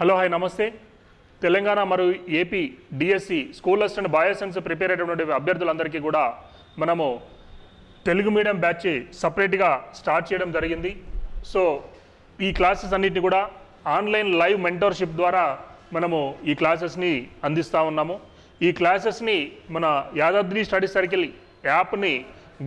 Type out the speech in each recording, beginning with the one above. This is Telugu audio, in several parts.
హలో హాయ్ నమస్తే. తెలంగాణ మరియు AP DSC school assistant bioscience prepare అయ్యేటువంటి అభ్యర్థులందరికీ కూడా మనము తెలుగు మీడియం బ్యాచ్ సపరేట్గా స్టార్ట్ చేయడం జరిగింది. సో ఈ క్లాసెస్ అన్నిటిని కూడా ఆన్లైన్ లైవ్ మెంటర్షిప్ ద్వారా మనము ఈ క్లాసెస్ని అందిస్తూ ఉన్నాము. ఈ క్లాసెస్ని మన యాదాద్రి స్టడీ సర్కిల్ యాప్ని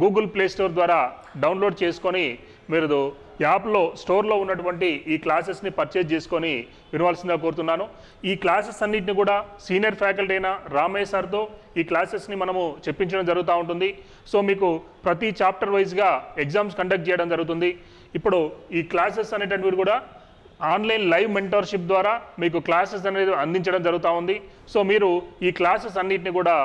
గూగుల్ ప్లే స్టోర్ ద్వారా డౌన్లోడ్ చేసుకొని మీరు యాప్లో స్టోర్లో ఉన్నటువంటి ఈ క్లాసెస్ని పర్చేజ్ చేసుకొని వినవలసిందిగా కోరుతున్నాను. ఈ క్లాసెస్ అన్నింటిని కూడా సీనియర్ ఫ్యాకల్టీ అయిన రామయ్య సార్తో ఈ క్లాసెస్ని మనము చెప్పించడం జరుగుతూ ఉంటుంది. సో మీకు ప్రతి చాప్టర్ వైజ్గా ఎగ్జామ్స్ కండక్ట్ చేయడం జరుగుతుంది. ఇప్పుడు ఈ క్లాసెస్ అనేటటువంటివి కూడా ఆన్లైన్ లైవ్ మెంటర్షిప్ ద్వారా మీకు క్లాసెస్ అనేది అందించడం జరుగుతూ ఉంది. సో మీరు ఈ క్లాసెస్ అన్నిటిని కూడా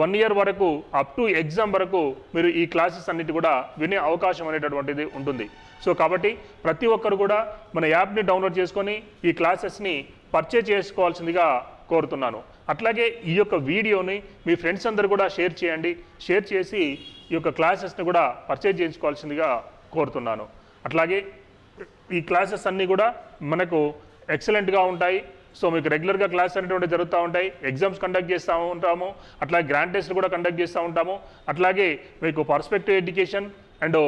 వన్ ఇయర్ వరకు అప్ టు ఎగ్జామ్ వరకు మీరు ఈ క్లాసెస్ అన్నిటి కూడా వినే అవకాశం అనేటటువంటిది ఉంటుంది. సో కాబట్టి ప్రతి ఒక్కరు కూడా మన యాప్ని డౌన్లోడ్ చేసుకొని ఈ క్లాసెస్ని పర్చేజ్ చేసుకోవాల్సిందిగా కోరుతున్నాను. అట్లాగే ఈ యొక్క వీడియోని మీ ఫ్రెండ్స్ అందరు కూడా షేర్ చేయండి. షేర్ చేసి ఈ యొక్క క్లాసెస్ని కూడా పర్చేజ్ చేయించుకోవాల్సిందిగా కోరుతున్నాను. అట్లాగే ఈ క్లాసెస్ అన్నీ కూడా మనకు ఎక్సలెంట్గా ఉంటాయి. సో మీకు రెగ్యులర్గా క్లాస్ అనేటువంటి జరుగుతూ ఉంటాయి. ఎగ్జామ్స్ కండక్ట్ చేస్తూ ఉంటాము. అట్లాగే గ్రాండ్ టెస్ట్లు కూడా కండక్ట్ చేస్తూ ఉంటాము. అట్లాగే మీకు perspective education and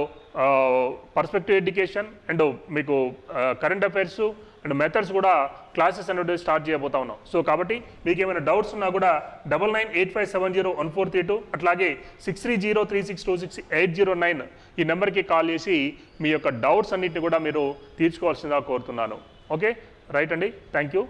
perspective education and మీకు కరెంట్ అఫైర్సు అండ్ మెథడ్స్ కూడా క్లాసెస్ అనేవి స్టార్ట్ చేయబోతా ఉన్నాం. సో కాబట్టి మీకు ఏమైనా డౌట్స్ ఉన్నా కూడా double nine eight five seven zero one four three two అట్లాగే six three zero three six two six eight zero nine ఈ నెంబర్కి కాల్ చేసి మీ యొక్క డౌట్స్ అన్నింటిని కూడా మీరు తీర్చుకోవాల్సిందిగా కోరుతున్నాను. ఓకే రైట్ అండి? Thank you